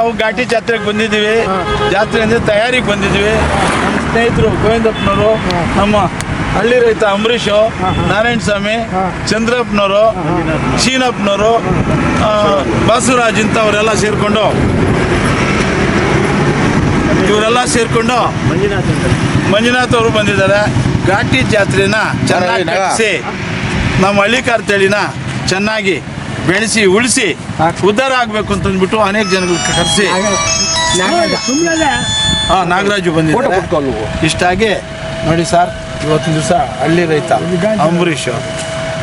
ನಾವು ಘಾಟಿ ಜಾತ್ರೆಗೆ ಬಂದಿದ್ದೀವಿ. ಜಾತ್ರೆ ಅಂದರೆ ತಯಾರಿಗೆ ಬಂದಿದ್ದೀವಿ. ನಮ್ಮ ಸ್ನೇಹಿತರು ಗೋವಿಂದಪ್ಪನವರು ನಮ್ಮ ಹಳ್ಳಿ ರೈತ ಅಂಬರೀಷು ನಾರಾಯಣ ಸ್ವಾಮಿ ಚಂದ್ರಪ್ಪನವರು ಶೀನಪ್ಪನವರು ಬಸವರಾಜ್ ಬಾಸುರಾಜ್ ಇಂಥವರೆಲ್ಲ ಸೇರಿಕೊಂಡು ಇವರೆಲ್ಲ ಸೇರಿಕೊಂಡು ಮಂಜುನಾಥ್ ಅವರು ಬಂದಿದ್ದಾರೆ. ಘಾಟಿ ಜಾತ್ರೆನ ಚೆನ್ನಾಗಿ ನಮ್ಮ ಹಳ್ಳಿ ತಳಿನ ಚೆನ್ನಾಗಿ ಬೆಳೆಸಿ ಉಳಿಸಿ ಉದ್ಧಾರ ಆಗಬೇಕು ಅಂತ ಅಂದ್ಬಿಟ್ಟು ಅನೇಕ ಜನಗಳಿಗೆ ಕರೆಸಿ. ಹಾಂ ನಾಗರಾಜು. ಬಂದಿದ್ದಾರೆ. ಇಷ್ಟಾಗಿ ನೋಡಿ ಸರ್ ಇವತ್ತಿನ ದಿವಸ ಹಳ್ಳಿ ರೈತ ಅಂಬರೀಷ್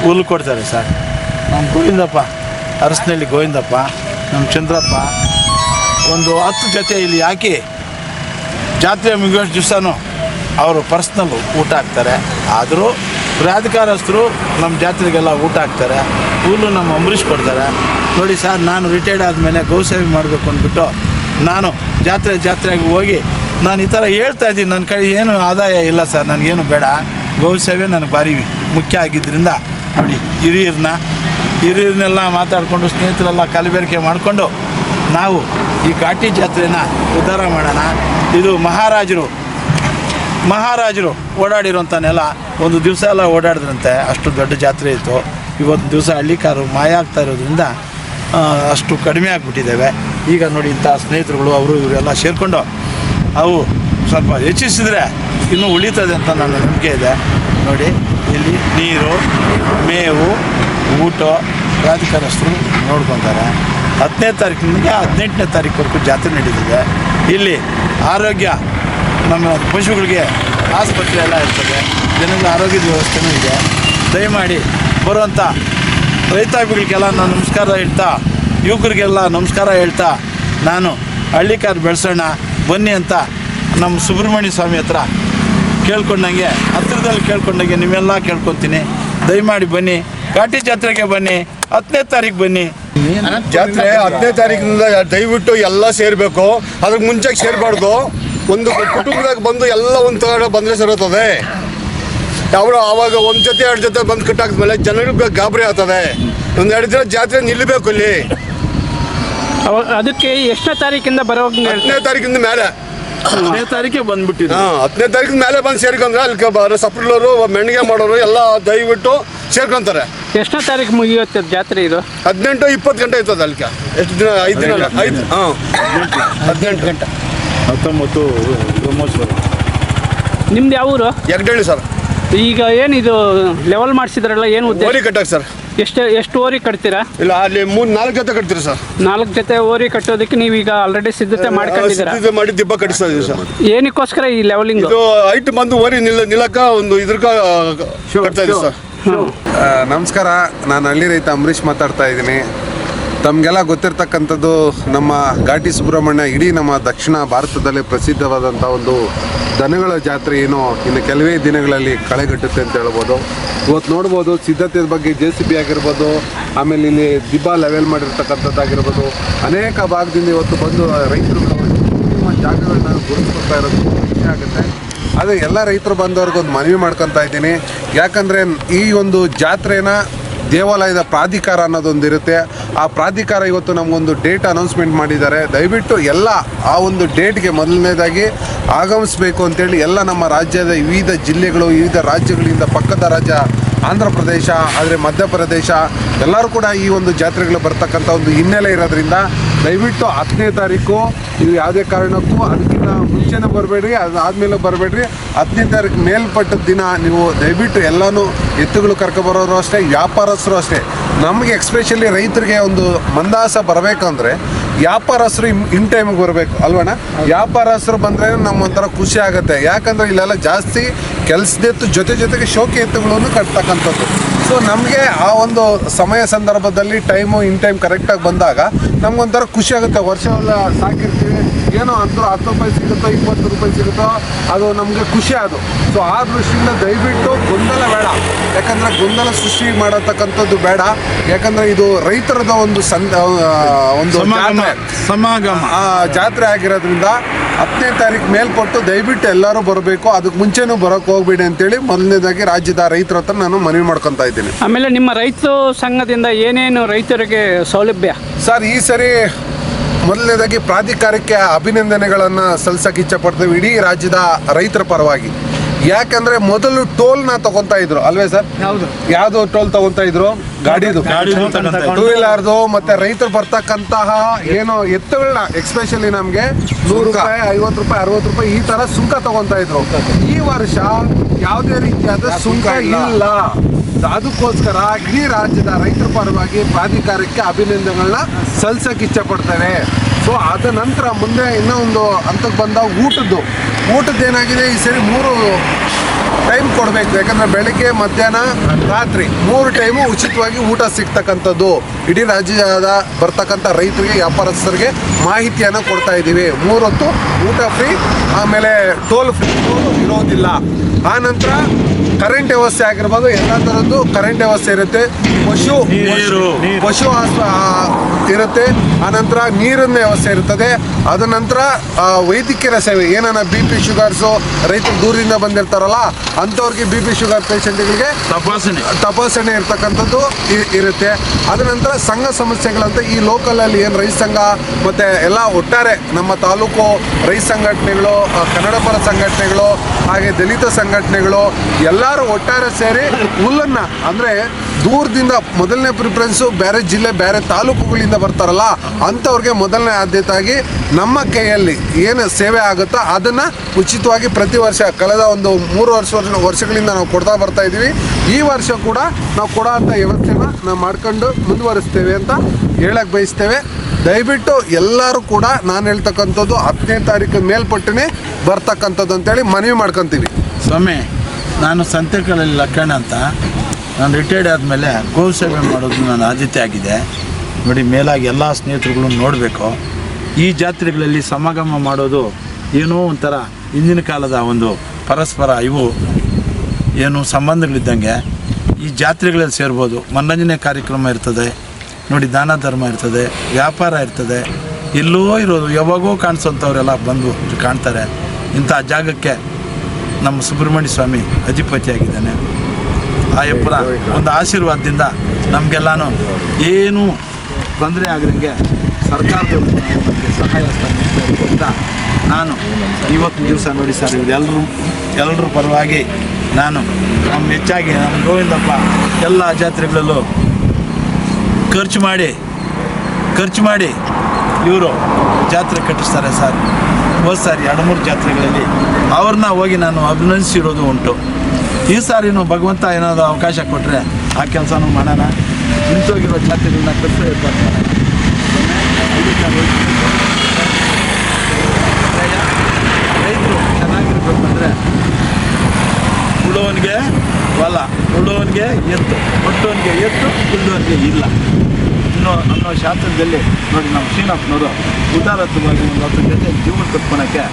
ಹುಲ್ಲು ಕೊಡ್ತಾರೆ ಸರ್. ನಮ್ಮ ಗೋವಿಂದಪ್ಪ ಅರಸನಹಳ್ಳಿ ಗೋವಿಂದಪ್ಪ ನಮ್ಮ ಚಂದ್ರಪ್ಪ ಒಂದು ಹತ್ತು ಜೊತೆ ಇಲ್ಲಿ ಹಾಕಿ ಜಾತ್ರೆ ಮುಗಿಯೋಷ್ಟು ದಿವಸನೂ ಅವರು ಪರ್ಸ್ನಲ್ ಊಟ ಹಾಕ್ತಾರೆ. ಆದರೂ ಪ್ರಾಧಿಕಾರಸ್ಥರು ನಮ್ಮ ಜಾತ್ರೆಗೆಲ್ಲ ಊಟ ಹಾಕ್ತಾರೆ. ಹುಲ್ಲು ನಮ್ಮ ಅಂಬರೀಷ್ ಕೊಡ್ತಾರೆ. ನೋಡಿ ಸರ್, ನಾನು ರಿಟೈರ್ಡ್ ಆದಮೇಲೆ ಗೌಸೇವೆ ಮಾಡಬೇಕು ಅಂದ್ಬಿಟ್ಟು ನಾನು ಜಾತ್ರೆ ಜಾತ್ರೆಗೆ ಹೋಗಿ ನಾನು ಈ ಥರ ಹೇಳ್ತಾ ಇದ್ದೀನಿ. ನನ್ನ ಕೈ ಏನು ಆದಾಯ ಇಲ್ಲ ಸರ್, ನನಗೇನು ಬೇಡ. ಗೌಸೇವೆ ನನಗೆ ಭಾರಿ ಮುಖ್ಯ ಆಗಿದ್ದರಿಂದ ನೋಡಿ ಹಿರಿಯರನ್ನ, ಹಿರಿಯರನ್ನೆಲ್ಲ ಮಾತಾಡಿಕೊಂಡು ಸ್ನೇಹಿತರೆಲ್ಲ ಕಲಬೆರಕೆ ಮಾಡಿಕೊಂಡು ನಾವು ಈ ಘಾಟಿ ಜಾತ್ರೆನ ಉದ್ಧಾರ ಮಾಡೋಣ. ಇದು ಮಹಾರಾಜರು ಮಹಾರಾಜರು ಓಡಾಡಿರುವಂಥ ನೆಲ ಒಂದು ದಿವಸ ಎಲ್ಲ ಓಡಾಡಿದ್ರಂತೆ. ಅಷ್ಟು ದೊಡ್ಡ ಜಾತ್ರೆ ಇತ್ತು. ಇವತ್ತು ದಿವಸ ಹಳ್ಳಿಕಾರು ಮಾಯ ಆಗ್ತಾ ಇರೋದ್ರಿಂದ ಅಷ್ಟು ಕಡಿಮೆ ಆಗಿಬಿಟ್ಟಿದ್ದೇವೆ. ಈಗ ನೋಡಿ ಇಂಥ ಸ್ನೇಹಿತರುಗಳು, ಅವರು ಇವರೆಲ್ಲ ಸೇರಿಕೊಂಡು ಅವು ಸ್ವಲ್ಪ ಹೆಚ್ಚಿಸಿದರೆ ಇನ್ನೂ ಉಳಿತದೆ ಅಂತ ನನ್ನ ನಂಬಿಕೆ ಇದೆ. ನೋಡಿ, ಇಲ್ಲಿ ನೀರು, ಮೇವು, ಊಟ ಪ್ರಾಧಿಕಾರಸ್ಥರು ನೋಡ್ಕೊತಾರೆ. ಹತ್ತನೇ ತಾರೀಕಿನಿಂದ ಹದಿನೆಂಟನೇ ತಾರೀಕುವರೆಗೂ ಜಾತ್ರೆ ನಡೀತಿದೆ. ಇಲ್ಲಿ ಆರೋಗ್ಯ ನಮ್ಮ ಪಶುಗಳಿಗೆ ಆಸ್ಪತ್ರೆ ಎಲ್ಲ ಇರ್ತದೆ. ಜನಗಳ ಆರೋಗ್ಯದ ವ್ಯವಸ್ಥೆನೂ ಇದೆ. ದಯಮಾಡಿ ಬರುವಂಥ ರೈತಾಭಿಗಳಿಗೆಲ್ಲ ನಾನು ನಮಸ್ಕಾರ ಹೇಳ್ತಾ, ಯುವಕರಿಗೆಲ್ಲ ನಮಸ್ಕಾರ ಹೇಳ್ತಾ, ನಾನು ಹಳ್ಳಿಕಾರ್ ಬೆಳೆಸೋಣ, ಬನ್ನಿ ಅಂತ ನಮ್ಮ ಸುಬ್ರಹ್ಮಣ್ಯ ಸ್ವಾಮಿ ಹತ್ರ ಕೇಳ್ಕೊಂಡಂಗೆ, ಹತ್ತಿರದಲ್ಲಿ ಕೇಳ್ಕೊಂಡಂಗೆ ನಿಮ್ಮೆಲ್ಲ ಕೇಳ್ಕೊತೀನಿ. ದಯಮಾಡಿ ಬನ್ನಿ, ಘಾಟಿ ಜಾತ್ರೆಗೆ ಬನ್ನಿ, ಹತ್ತನೇ ತಾರೀಕು ಬನ್ನಿ. ಜಾತ್ರೆ ಹತ್ತನೇ ತಾರೀಕಿನಿಂದ ದಯವಿಟ್ಟು ಎಲ್ಲ ಸೇರಬೇಕು ಅದಕ್ಕೆ ಮುಂಚೆಗೆ ಸೇರ್ಬಾರ್ದು. ಒಂದು ಕುಟುಂಬದಾಗ ಬಂದು ಎಲ್ಲ ಒಂದು ತಗೊಂಡ ಬಂದ್ರೆ ಸರತದೆ. ಅವರು ಆವಾಗ ಒಂದು ಜೊತೆ ಎರಡು ಜೊತೆ ಬಂದು ಕಟ್ಟಾಕ್ಮೇಲೆ ಜನರಿಗೆ ಗಾಬರಿ ಆಗ್ತದೆ. ಒಂದು ಎರಡು ದಿನ ಜಾತ್ರೆ ನಿಲ್ಲಬೇಕು ಇಲ್ಲಿ. ಅವ- ಅದಕ್ಕೆ ಎಷ್ಟನೇ ತಾರೀಕಿಂದ ಬರೋ ಹತ್ತನೇ ತಾರೀಕಿಂದ ಮೇಲೆ. ಹತ್ತನೇ ತಾರೀಕೆ ಬಂದ್ಬಿಟ್ಟಿದೆ ಹಾಂ ಹತ್ತನೇ ತಾರೀಕಿನ ಮೇಲೆ ಬಂದು ಸೇರ್ಕೊಂಡ್ರೆ ಅಲ್ಲಿ ಸಪ್ಲರು ಮೆಣ್ಣಿಗೆ ಮಾಡೋರು ಎಲ್ಲ ದಯವಿಟ್ಟು ಸೇರ್ಕೊಂತಾರೆ. ಎಷ್ಟನೇ ತಾರೀಕು ಮುಗಿಯುತ್ತೆ ಜಾತ್ರೆ ಇದು? ಹದಿನೆಂಟು ಇಪ್ಪತ್ತು ಗಂಟೆ ಇರ್ತದೆ ಅಲ್ಲಿ ಎಷ್ಟು ದಿನ? ಐದು ದಿನ ಐದು ಹಾಂ. ಹದಿನೆಂಟು. ಗಂಟೆ ಹತ್ತೊಂಬತ್ತು ಬ್ರಹ್ಮೋತ್ಸವ ನಿಮ್ದು ಯಾವ ಊರು? ಎರಡೇಳಿ ಸರ್. ಈಗ ಏನಿದು ಲೆವೆಲ್ ಮಾಡಿಸಿದ್ರಲ್ಲ ಏನು ಉದ್ದೇಶ? ಓರಿ ಕಟ್ಟಕ್ಕೆ ಸರ್. ಎಷ್ಟು ಎಷ್ಟು ಓರಿ ಕಟ್ತೀರಾ? ಇಲ್ಲ ಅಲ್ಲಿ ಮೂರು ನಾಲ್ಕು ಜೊತೆ ಕಟ್ತೀರಿ ಸರ್. ನಾಲ್ಕು ಜೊತೆ ಓರಿ ಕಟ್ಟೋದಕ್ಕೆ ನೀವು ಈಗ ಆಲ್ರೆಡಿ ಸಿದ್ಧತೆ ಮಾಡ್ಕೊಂಡಿದ್ದೀರಾ? ಸಿದ್ಧತೆ ಮಾಡಿ ದಿಬ್ಬ ಕಟ್ಟಿಸ್ತಾ ಇದೀವಿ ಸರ್. ಏನಕ್ಕೋಸ್ಕರ ಈ ಲೆವೆಲಿಂಗ್ ಇದು ಐಟ್ ಬಂದು ಓರಿ ನಿಲ್ಲ ನಿಲ್ಲಕ್ಕ ಒಂದು ಇದ್ರಕ ಕಟ್ತಾ ಇದೀವಿ ಸರ್. ನಮಸ್ಕಾರ. ನಾನು ಹಳ್ಳಿ ರೈತ ಅಂಬರೀಷ್ ಮಾತಾಡ್ತಾ ಇದ್ದೀನಿ. ತಮಗೆಲ್ಲ ಗೊತ್ತಿರ್ತಕ್ಕಂಥದ್ದು ನಮ್ಮ ಘಾಟಿ ಸುಬ್ರಹ್ಮಣ್ಯ ಇಡೀ ನಮ್ಮ ದಕ್ಷಿಣ ಭಾರತದಲ್ಲಿ ಪ್ರಸಿದ್ಧವಾದಂಥ ಒಂದು ದನಗಳ ಜಾತ್ರೆ ಏನು ಇನ್ನು ಕೆಲವೇ ದಿನಗಳಲ್ಲಿ ಕಳೆಗಟ್ಟುತ್ತೆ ಅಂತ ಹೇಳ್ಬೋದು. ಇವತ್ತು ನೋಡ್ಬೋದು ಸಿದ್ಧತೆ ಬಗ್ಗೆ ಜೆ ಸಿ ಬಿ ಆಗಿರ್ಬೋದು, ಆಮೇಲೆ ಇಲ್ಲಿ ದಿಬ್ಬ ಲೆವೆಲ್ ಮಾಡಿರ್ತಕ್ಕಂಥದ್ದಾಗಿರ್ಬೋದು. ಅನೇಕ ಭಾಗದಿಂದ ಇವತ್ತು ಬಂದು ರೈತರುಗಳು ಜಾಗಗಳನ್ನ ಗುರುತಿಸ್ಕೊಳ್ತಾ ಇರೋದು ಖುಷಿ ಆಗುತ್ತೆ. ಆದರೆ ಎಲ್ಲ ರೈತರು ಬಂದವ್ರಿಗೊಂದು ಮನವಿ ಮಾಡ್ಕೊತಾ ಇದ್ದೀನಿ. ಯಾಕಂದರೆ ಈ ಒಂದು ಜಾತ್ರೆನ ದೇವಾಲಯದ ಪ್ರಾಧಿಕಾರ ಅನ್ನೋದೊಂದು ಇರುತ್ತೆ ಆ ಪ್ರಾಧಿಕಾರ ಇವತ್ತು ನಮಗೊಂದು ಡೇಟ್ ಅನೌನ್ಸ್ಮೆಂಟ್ ಮಾಡಿದ್ದಾರೆ. ದಯವಿಟ್ಟು ಎಲ್ಲ ಆ ಒಂದು ಡೇಟ್ಗೆ ಮೊದಲನೇದಾಗಿ ಆಗಮಿಸಬೇಕು ಅಂತೇಳಿ ಎಲ್ಲ ನಮ್ಮ ರಾಜ್ಯದ ವಿವಿಧ ಜಿಲ್ಲೆಗಳು, ವಿವಿಧ ರಾಜ್ಯಗಳಿಂದ ಪಕ್ಕದ ರಾಜ್ಯ ಆಂಧ್ರ ಪ್ರದೇಶ, ಆದರೆ ಮಧ್ಯಪ್ರದೇಶ ಎಲ್ಲರೂ ಕೂಡ ಈ ಒಂದು ಜಾತ್ರೆಗಳು ಬರ್ತಕ್ಕಂಥ ಒಂದು ಹಿನ್ನೆಲೆ ಇರೋದ್ರಿಂದ ದಯವಿಟ್ಟು ಹತ್ತನೇ ತಾರೀಕು ನೀವು ಯಾವುದೇ ಕಾರಣಕ್ಕೂ ಅದಕ್ಕಿಂತ ಮುಂಚೆನೇ ಬರಬೇಡ್ರಿ, ಅದಾದಮೇಲೆ ಬರಬೇಡ್ರಿ. ಹತ್ತನೇ ತಾರೀಕು ಮೇಲ್ಪಟ್ಟ ದಿನ ನೀವು ದಯವಿಟ್ಟು ಎಲ್ಲನೂ ಎತ್ತುಗಳು ಕರ್ಕೊಬರೋರು ಅಷ್ಟೇ, ವ್ಯಾಪಾರಸ್ಥರು ಅಷ್ಟೇ. ನಮಗೆ ಎಕ್ಸ್ಪೆಷಲಿ ರೈತರಿಗೆ ಒಂದು ಮಂದಾಸ ಬರಬೇಕಂದ್ರೆ ವ್ಯಾಪಾರಸ್ಥರು ಇನ್- ಟೈಮಿಗೆ ಬರಬೇಕು, ಅಲ್ವಣ್ಣ? ವ್ಯಾಪಾರಸ್ಥರು ಬಂದರೆ ನಮ್ಮ ಒಂಥರ ಖುಷಿ ಆಗುತ್ತೆ. ಯಾಕಂದರೆ ಇಲ್ಲೆಲ್ಲ ಜಾಸ್ತಿ ಕೆಲಸದೆತ್ತು ಜೊತೆ ಜೊತೆಗೆ ಶೋಕಿ ಎತ್ತುಗಳನ್ನು ಕಟ್ತಕ್ಕಂಥದ್ದು. ಸೊ ನಮಗೆ ಆ ಒಂದು ಸಮಯ ಸಂದರ್ಭದಲ್ಲಿ ಟೈಮು ಇನ್ ಟೈಮ್ ಕರೆಕ್ಟಾಗಿ ಬಂದಾಗ ನಮ್ಗೊಂಥರ ಖುಷಿ ಆಗುತ್ತೆ. ವರ್ಷ ಎಲ್ಲ ಸಾಕಿರ್ತೀವಿ. ಏನೋ ಹತ್ತು ಹತ್ತು ರೂಪಾಯಿ ಸಿಗುತ್ತೋ ಇಪ್ಪತ್ತು ರೂಪಾಯಿ ಸಿಗುತ್ತೋ ಅದು ನಮಗೆ ಖುಷಿ ಅದು. ಸೊ ಆ ದೃಷ್ಟಿಯಿಂದ ದಯವಿಟ್ಟು ಗೊಂದಲ ಬೇಡ. ಯಾಕಂದರೆ ಗೊಂದಲ ಸೃಷ್ಟಿ ಮಾಡತಕ್ಕಂಥದ್ದು ಬೇಡ. ಯಾಕಂದರೆ ಇದು ರೈತರದ ಒಂದು ಸಂದ ಒಂದು ಸಮಾಗಮ ಜಾತ್ರೆ ಆಗಿರೋದ್ರಿಂದ ಹತ್ತನೇ ತಾರೀಕು ಮೇಲ್ಪಟ್ಟು ದಯವಿಟ್ಟು ಎಲ್ಲರೂ ಬರಬೇಕು ಅದಕ್ಕೆ ಮುಂಚೆನೂ ಬರೋಕೆ ಹೋಗ್ಬೇಡಿ ಅಂತೇಳಿ ಮೊದಲನೇದಾಗಿ ರಾಜ್ಯದ ರೈತರ ಹತ್ರ ನಾನು ಮನವಿ ಮಾಡ್ಕೊತಾ ಇದ್ದೀನಿ. ಆಮೇಲೆ ನಿಮ್ಮ ರೈತ ಸಂಘದಿಂದ ಏನೇನು ರೈತರಿಗೆ ಸೌಲಭ್ಯ? ಸರ್ ಈ ಸರಿ ಮೊದಲನೇದಾಗಿ ಪ್ರಾಧಿಕಾರಕ್ಕೆ ಅಭಿನಂದನೆಗಳನ್ನು ಸಲ್ಲಿಸೋಕೆ ಇಚ್ಛಪಡ್ತೀವಿ ಇಡೀ ರಾಜ್ಯದ ರೈತರ ಪರವಾಗಿ. ಯಾಕಂದ್ರೆ ಮೊದಲು ಟೋಲ್ನ ತಗೊಂತಾ ಇದ್ರು ಅಲ್ವೇ ಸರ್? ಯಾವ್ದು ಟೋಲ್ ತಗೊಂತಾ ಇದ್ರು? ಗಾಡಿದು. ಟೂ ವೀಲರ್ದು ಮತ್ತೆ ರೈತರು ಬರ್ತಕ್ಕಂತಹ ಏನು ಎತ್ತುಗಳನ್ನ ಎಕ್ಸ್ಪೆಷಲಿ ನಮಗೆ ನೂರು ರೂಪಾಯಿ ಐವತ್ತು ರೂಪಾಯಿ ಅರವತ್ತು ರೂಪಾಯಿ ಈ ತರ ಸುಂಕ ತಗೊಂತಾ ಇದ್ರು. ಈ ವರ್ಷ ಯಾವುದೇ ರೀತಿಯಾದ ಸುಂಕ ಇಲ್ಲ. ಅದಕ್ಕೋಸ್ಕರ ಇಡೀ ರಾಜ್ಯದ ರೈತರ ಪರವಾಗಿ ಪ್ರಾಧಿಕಾರಕ್ಕೆ ಅಭಿನಂದನೆಗಳನ್ನ ಸಲ್ಸಕ್ಕೆ ಇಚ್ಛಪಡ್ತೇವೆ. ಸೊ ಅದ ನಂತರ ಮುಂದೆ ಇನ್ನೂ ಒಂದು ಹಂತಕ್ಕೆ ಬಂದ ಊಟದ್ದು. ಊಟದ್ದು ಏನಾಗಿದೆ? ಈ ಸರಿ ಮೂರು ಟೈಮ್ ಕೊಡಬೇಕು. ಯಾಕಂದ್ರೆ ಬೆಳಿಗ್ಗೆ ಮಧ್ಯಾಹ್ನ ರಾತ್ರಿ ಮೂರು ಟೈಮು ಉಚಿತವಾಗಿ ಊಟ ಸಿಗ್ತಕ್ಕಂಥದ್ದು. ಇಡೀ ರಾಜ್ಯದ ಬರ್ತಕ್ಕಂಥ ರೈತರಿಗೆ ವ್ಯಾಪಾರಸ್ಥರಿಗೆ ಮಾಹಿತಿಯನ್ನು ಕೊಡ್ತಾ ಇದ್ದೀವಿ. ಮೂರೊತ್ತು ಊಟ ಫ್ರೀ ಆಮೇಲೆ ಟೋಲ್ ಫ್ರೀ ಇರೋದಿಲ್ಲ. ಆ ನಂತರ ಕರೆಂಟ್ ವ್ಯವಸ್ಥೆ ಆಗಿರ್ಬೋದು ಎಲ್ಲ ಥರದ್ದು ಕರೆಂಟ್ ವ್ಯವಸ್ಥೆ ಇರುತ್ತೆ. ಪಶು ನೀರು. ಪಶು ಇರುತ್ತೆ. ಆನಂತರ ನೀರಿನ ವ್ಯವಸ್ಥೆ ಇರ್ತದೆ. ಅದ ನಂತರ ವೈದ್ಯಕೀಯ ಸೇವೆ ಏನಾನ ಬಿ ಪಿ ಶುಗರ್ಸು ರೈತರು ದೂರದಿಂದ ಬಂದಿರ್ತಾರಲ್ಲ ಅಂಥವ್ರಿಗೆ ಬಿ ಪಿ ಶುಗರ್ ಪೇಷಂಟ್ಗಳಿಗೆ ತಪಾಸಣೆ. ತಪಾಸಣೆ ಇರ್ತಕ್ಕಂಥದ್ದು ಇರುತ್ತೆ. ಅದ ನಂತರ ಸಂಘ ಸಮಸ್ಯೆಗಳಂತೆ ಈ ಲೋಕಲಲ್ಲಿ ಏನು ರೈತ ಸಂಘ, ಮತ್ತು ಎಲ್ಲ ಒಟ್ಟಾರೆ ನಮ್ಮ ತಾಲೂಕು ರೈತ ಸಂಘಟನೆಗಳು ಕನ್ನಡ ಪರ ಸಂಘಟನೆಗಳು, ಹಾಗೆ ದಲಿತ ಸಂಘಟನೆಗಳು, ಎಲ್ಲರೂ ಒಟ್ಟಾರೆ ಸೇರಿ ಹುಲ್ಲನ್ನು, ಅಂದರೆ ದೂರದಿಂದ ಮೊದಲನೇ ಪ್ರಿಫರೆನ್ಸು ಬೇರೆ ಜಿಲ್ಲೆ, ಬೇರೆ ತಾಲೂಕುಗಳಿಂದ ಬರ್ತಾರಲ್ಲ, ಅಂಥವ್ರಿಗೆ ಮೊದಲನೇ ಆದ್ಯತೆಯಾಗಿ ನಮ್ಮ ಕೈಯಲ್ಲಿ ಏನು ಸೇವೆ ಆಗುತ್ತೋ ಅದನ್ನು ಉಚಿತವಾಗಿ ಪ್ರತಿ ವರ್ಷ, ಕಳೆದ ಒಂದು ಮೂರು ವರ್ಷ ವರ್ಷಗಳಿಂದ ನಾವು ಕೊಡ್ತಾ ಬರ್ತಾ ಇದ್ದೀವಿ ಈ ವರ್ಷ ಕೂಡ ನಾವು ಕೊಡೋ ಅಂಥ ವ್ಯವಸ್ಥೆನ ನಾವು ಮಾಡ್ಕೊಂಡು ಮುಂದುವರಿಸ್ತೇವೆ ಅಂತ ಹೇಳಕ್ ಬಯಸ್ತೇವೆ. ದಯವಿಟ್ಟು ಎಲ್ಲರೂ ಕೂಡ ನಾನು ಹೇಳ್ತಕ್ಕಂಥದ್ದು ಹತ್ತನೇ ತಾರೀಕು ಮೇಲ್ಪಟ್ಟನೆ, ಬರ್ತಕ್ಕಂಥದ್ದು ಅಂತೇಳಿ ಮನವಿ ಮಾಡ್ಕೊತೀವಿ. ಸ್ವಾಮಿ, ನಾನು ಸಂತೆಗಳಲ್ಲಿ ಲಕ್ಕಣ್ಣ ಅಂತ. ನಾನು ರಿಟೈರ್ಡ್ ಆದಮೇಲೆ ಗೋ ಸೇವೆ ಮಾಡೋದು ನನ್ನ ಆದ್ಯತೆ ಆಗಿದೆ. ನೋಡಿ, ಮೇಲಾಗಿ ಎಲ್ಲ ಸ್ನೇಹಿತರುಗಳು ನೋಡಬೇಕು. ಈ ಜಾತ್ರೆಗಳಲ್ಲಿ ಸಮಾಗಮ ಮಾಡೋದು ಏನೋ ಒಂಥರ ಹಿಂದಿನ ಕಾಲದ ಒಂದು ಪರಸ್ಪರ ಇವು. ಏನು ಸಂಬಂಧಗಳಿದ್ದಂಗೆ. ಈ ಜಾತ್ರೆಗಳಲ್ಲಿ ಸೇರ್ಬೋದು. ಮನರಂಜನೆ ಕಾರ್ಯಕ್ರಮ ಇರ್ತದೆ. ನೋಡಿ ದಾನ ಧರ್ಮ ಇರ್ತದೆ, ವ್ಯಾಪಾರ ಇರ್ತದೆ. ಎಲ್ಲೋ ಇರೋದು, ಯಾವಾಗೋ ಕಾಣಿಸೋಂಥವ್ರೆಲ್ಲ ಬಂದು ಕಾಣ್ತಾರೆ. ಇಂಥ ಜಾಗಕ್ಕೆ ನಮ್ಮ ಸುಬ್ರಹ್ಮಣ್ಯ ಸ್ವಾಮಿ ಅಧಿಪತಿಯಾಗಿದ್ದಾನೆ. ಆ ಯಪ್ಪನ ಒಂದು ಆಶೀರ್ವಾದದಿಂದ ನಮಗೆಲ್ಲಾನು ಏನೂ ತೊಂದರೆ ಆಗದಂಗೆ ಸರ್ಕಾರದ ಸಹಾಯ ನಾನು ಇವತ್ತು ದಿವಸ ನೋಡಿ ಸರ್ ಇವರೆಲ್ಲರೂ ಎಲ್ಲರೂ ಪರವಾಗಿ ನಾನು ನಮ್ಮ ಹೆಚ್ಚಾಗಿ ನಮ್ಮ ಗೋವಿಂದಪ್ಪ ಎಲ್ಲ ಜಾತ್ರೆಗಳಲ್ಲೂ ಖರ್ಚು ಮಾಡಿ ಖರ್ಚು ಮಾಡಿ ಇವರು ಜಾತ್ರೆ ಕಟ್ಟಿಸ್ತಾರೆ ಸರ್. ಹೋದ ಸಾರಿ ಎರಡು ಮೂರು ಜಾತ್ರೆಗಳಲ್ಲಿ ಅವ್ರನ್ನ ಹೋಗಿ ನಾನು ಅಭಿನಂದಿಸಿರೋದು ಉಂಟು. ಈ ಸಾರಿನೂ ಭಗವಂತ ಏನಾದರೂ ಅವಕಾಶ ಕೊಟ್ಟರೆ ಆ ಕೆಲಸನೂ ಮಾಡೋಣ. ನಿಂತೋಗಿರೋ ಜಾತ್ರೆಗಳನ್ನ ಕಟ್ಟಿಸ್ತಾರೆ ಇರ್ತಾರೆ ಉಳ್ಳೋನಿಗೆ ಇಲ್ಲ. ಅನ್ನೋ ಅನ್ನೋ ಶಾಸ್ತ್ರದಲ್ಲಿ ನೋಡಿ ನಮ್ಮ ಶ್ರೀನಾಥ್ನವರು ಉದಾರತ್ವವಾಗಿ ಒಂದು ಹತ್ತು ಜೊತೆ ಜೀವನ ಕಟ್ಕೊಳಕ್ಕೆ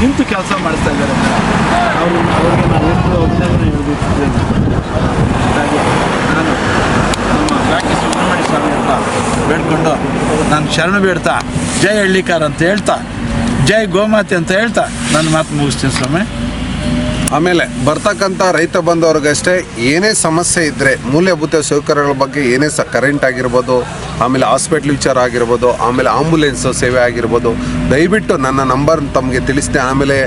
ನಿಂತು ಕೆಲಸ ಮಾಡಿಸ್ತಾ ಇದ್ದಾರೆ. ಅವರು, ಅವ್ರಿಗೆ ಎಷ್ಟು ಅಭಿನಂದನೆ ಹೇಳ್ಬಿಟ್ಟಿದ್ದೇನೆ ಹಾಗಾಗಿ ನಾನು ನಮ್ಮ ರಾಕಿ ಸುಬ್ರಹ್ಮಣ್ಯ ಸ್ವಾಮಿ ಅಂತ ಬೇಡ್ಕೊಂಡು ನಾನು ಶರಣ ಬೇಡ್ತಾ, ಜೈ ಹಳ್ಳಿಕಾರ್ ಅಂತ ಹೇಳ್ತಾ, ಜೈ ಗೋಮಾತೆ ಅಂತ ಹೇಳ್ತಾ ನನ್ನ ಮಾತು ಮುಗಿಸ್ತೀನಿ ಸ್ವಾಮಿ. ಆಮೇಲೆ ಬರ್ತಕ್ಕಂಥ ರೈತ ಬಂದವ್ರಿಗಷ್ಟೇ ಏನೇ ಸಮಸ್ಯೆ ಇದ್ದರೆ ಮೂಲಭೂತ ಸೌಕರ್ಯಗಳ ಬಗ್ಗೆ ಏನೇ ಕರೆಂಟ್ ಆಗಿರ್ಬೋದು, ಆಮೇಲೆ ಹಾಸ್ಪಿಟ್ಲ್ ವಿಚಾರ ಆಗಿರ್ಬೋದು, ಆಮೇಲೆ ಆಂಬುಲೆನ್ಸ್ ಸೇವೆ ಆಗಿರ್ಬೋದು, ದಯವಿಟ್ಟು ನನ್ನ ನಂಬರ್ ತಮಗೆ ತಿಳಿಸಿದೆ, ಆಮೇಲೆ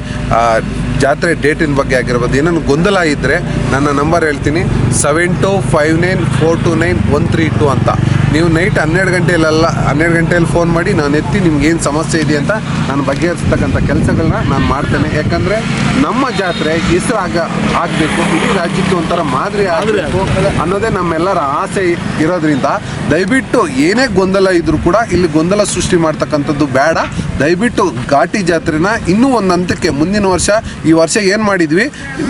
ಜಾತ್ರೆ ಡೇಟಿನ ಬಗ್ಗೆ ಆಗಿರ್ಬೋದು. ಏನೇನು ಗೊಂದಲ ಇದ್ದರೆ ನನ್ನ ನಂಬರ್ ಹೇಳ್ತೀನಿ. Seven two five nine four two nine one three two ಅಂತ. ನೀವು ನೈಟ್ ಹನ್ನೆರಡು ಗಂಟೆಯಲ್ಲೆಲ್ಲ ಹನ್ನೆರಡು ಗಂಟೆಯಲ್ಲಿ ಫೋನ್ ಮಾಡಿ ನಾನು ಎತ್ತಿ ನಿಮ್ಗೆ ಏನು ಸಮಸ್ಯೆ ಇದೆ ಅಂತ ನಾನು ಬಗೆಹರಿಸ್ತಕ್ಕಂಥ ಕೆಲಸಗಳನ್ನ ನಾನು ಮಾಡ್ತೇನೆ. ಯಾಕಂದರೆ ನಮ್ಮ ಜಾತ್ರೆ ಹೆಸರು ಆಗ ಆಗಬೇಕು. ಇಡೀ ರಾಜ್ಯಕ್ಕೆ ಒಂಥರ ಮಾದರಿ ಆಗಬೇಕು ಅನ್ನೋದೇ ನಮ್ಮೆಲ್ಲರ ಆಸೆ ಇರೋದ್ರಿಂದ ದಯವಿಟ್ಟು ಏನೇ ಗೊಂದಲ ಇದ್ರೂ ಕೂಡ ಇಲ್ಲಿ ಗೊಂದಲ ಸೃಷ್ಟಿ ಮಾಡ್ತಕ್ಕಂಥದ್ದು ಬೇಡ. ದಯವಿಟ್ಟು ಘಾಟಿ ಜಾತ್ರೆನ ಇನ್ನೂ ಒಂದು ಹಂತಕ್ಕೆ ಮುಂದಿನ ವರ್ಷ ಈ ವರ್ಷ ಏನು ಮಾಡಿದ್ವಿ?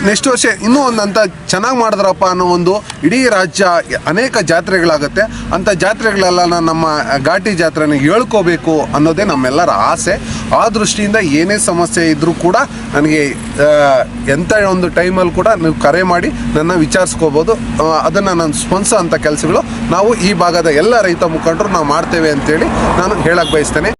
ನೆಕ್ಸ್ಟ್ ವರ್ಷ ಇನ್ನೂ ಒಂದು ಹಂತ ಚೆನ್ನಾಗಿ ಮಾಡಿದ್ರಪ್ಪ ಅನ್ನೋ ಒಂದು ಇಡೀ ರಾಜ್ಯ ಅನೇಕ ಜಾತ್ರೆಗಳಾಗುತ್ತೆ. ಅಂಥ ಜಾತ್ರೆಗಳೆಲ್ಲ ನಮ್ಮ ಘಾಟಿ ಜಾತ್ರೆನ ಹೇಳ್ಕೋಬೇಕು ಅನ್ನೋದೇ ನಮ್ಮೆಲ್ಲರ ಆಸೆ. ಆ ದೃಷ್ಟಿಯಿಂದ ಏನೇ ಸಮಸ್ಯೆ ಇದ್ದರೂ ಕೂಡ ನನಗೆ ಎಂಥ ಒಂದು ಟೈಮಲ್ಲಿ ಕೂಡ ನೀವು ಕರೆ ಮಾಡಿ ನನ್ನ ವಿಚಾರಿಸ್ಕೋಬೋದು. ಅದನ್ನು ನಾನು ಸ್ಪಂದಿಸೋ ಅಂಥ ಕೆಲಸಗಳು. ನಾವು ಈ ಭಾಗದ ಎಲ್ಲ ರೈತ ಮುಖಂಡರು ನಾವು ಮಾಡ್ತೇವೆ ಅಂತೇಳಿ ನಾನು ಹೇಳಕ್ಕೆ ಬಯಸ್ತೇನೆ.